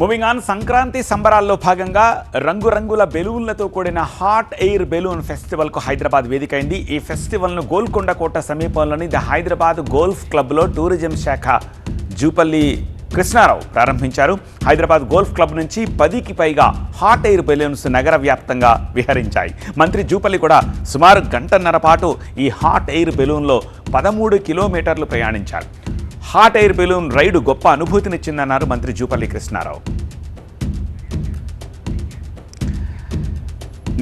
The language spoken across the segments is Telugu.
మూవింగ్ ఆన్ సంక్రాంతి సంబరాల్లో భాగంగా రంగురంగుల బెలూన్లతో కూడిన హాట్ ఎయిర్ బెలూన్ ఫెస్టివల్కు హైదరాబాద్ వేదికైంది ఈ ఫెస్టివల్ను గోల్కొండ కోట సమీపంలోని ద హైదరాబాద్ గోల్ఫ్ క్లబ్లో టూరిజం శాఖ జూపల్లి కృష్ణారావు ప్రారంభించారు. హైదరాబాద్ గోల్ఫ్ క్లబ్ నుంచి పదికి పైగా హాట్ ఎయిర్ బెలూన్స్ నగర వ్యాప్తంగా విహరించాయి. మంత్రి జూపల్లి కూడా సుమారు గంటన్నర పాటు ఈ హాట్ ఎయిర్ బెలూన్లో పదమూడు కిలోమీటర్లు ప్రయాణించారు. హాట్ ఎయిర్ బెలూన్ రైడు గొప్ప అనుభూతినిచ్చిందన్నారు మంత్రి జూపల్లి కృష్ణారావు.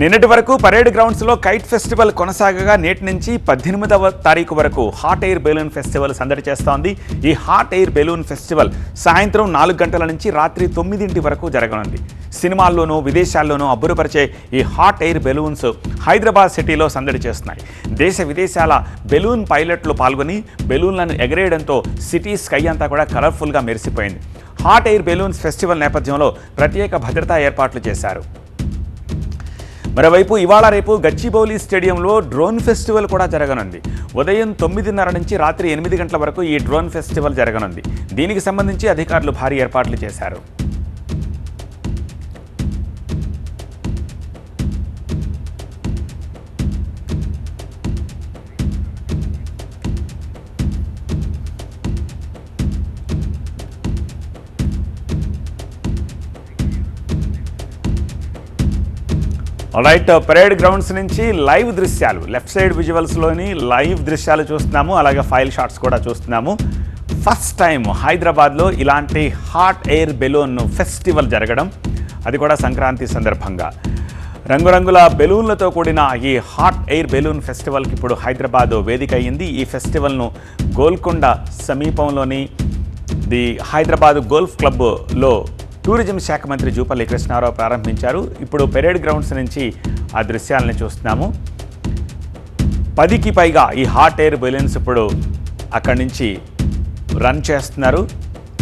నిన్నటి వరకు పరేడ్ గ్రౌండ్స్లో కైట్ ఫెస్టివల్ కొనసాగగా నేటి నుంచి పద్దెనిమిదవ తారీఖు వరకు హాట్ ఎయిర్ బెలూన్ ఫెస్టివల్ సందడి చేస్తోంది. ఈ హాట్ ఎయిర్ బెలూన్ ఫెస్టివల్ సాయంత్రం నాలుగు గంటల నుంచి రాత్రి తొమ్మిదింటి వరకు జరగనుంది. సినిమాల్లోనూ విదేశాల్లోనూ అబ్బురపరిచే ఈ హాట్ ఎయిర్ బెలూన్స్ హైదరాబాద్ సిటీలో సందడి చేస్తున్నాయి. దేశ విదేశాల బెలూన్ పైలట్లు పాల్గొని బెలూన్లను ఎగరేయడంతో సిటీ స్కై అంతా కూడా కలర్ఫుల్గా మెరిసిపోయింది. హాట్ ఎయిర్ బెలూన్స్ ఫెస్టివల్ నేపథ్యంలో ప్రత్యేక భద్రతా ఏర్పాట్లు చేశారు. మరోవైపు ఇవాళ రేపు గచ్చిబౌలి స్టేడియంలో డ్రోన్ ఫెస్టివల్ కూడా జరగనుంది. ఉదయం తొమ్మిదిన్నర నుంచి రాత్రి ఎనిమిది గంటల వరకు ఈ డ్రోన్ ఫెస్టివల్ జరగనుంది. దీనికి సంబంధించి అధికారులు భారీ ఏర్పాట్లు చేశారు. రైట్ పరేడ్ గ్రౌండ్స్ నుంచి లైవ్ దృశ్యాలు. లెఫ్ట్ సైడ్ విజువల్స్లోని లైవ్ దృశ్యాలు చూస్తున్నాము. అలాగే ఫైల్ షాట్స్ కూడా చూస్తున్నాము. ఫస్ట్ టైం హైదరాబాద్లో ఇలాంటి హాట్ ఎయిర్ బెలూన్ ఫెస్టివల్ జరగడం. అది కూడా సంక్రాంతి సందర్భంగా. రంగురంగుల బెలూన్లతో కూడిన ఈ హాట్ ఎయిర్ బెలూన్ ఫెస్టివల్కి ఇప్పుడు హైదరాబాద్ వేదిక అయింది ఈ ఫెస్టివల్ను గోల్కొండ సమీపంలోని ది హైదరాబాద్ గోల్ఫ్ క్లబ్లో టూరిజం శాఖ మంత్రి జూపల్లి కృష్ణారావు ప్రారంభించారు. ఇప్పుడు పెరేడ్ గ్రౌండ్స్ నుంచి ఆ దృశ్యాలను చూస్తున్నాము. పదికి పైగా ఈ హాట్ ఎయిర్ బెలూన్స్ ఇప్పుడు అక్కడి నుంచి రన్ చేస్తున్నారు.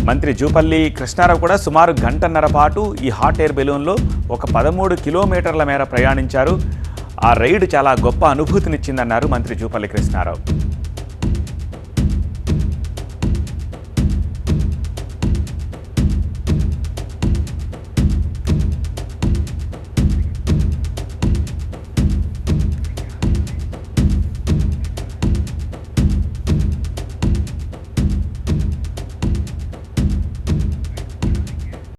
మంత్రి జూపల్లి కృష్ణారావు కూడా సుమారు గంటన్నర పాటు ఈ హాట్ ఎయిర్ బెలూన్లో ఒక పదమూడు కిలోమీటర్ల మేర ప్రయాణించారు. ఆ రైడ్ చాలా గొప్ప అనుభూతినిచ్చిందన్నారు మంత్రి జూపల్లి కృష్ణారావు.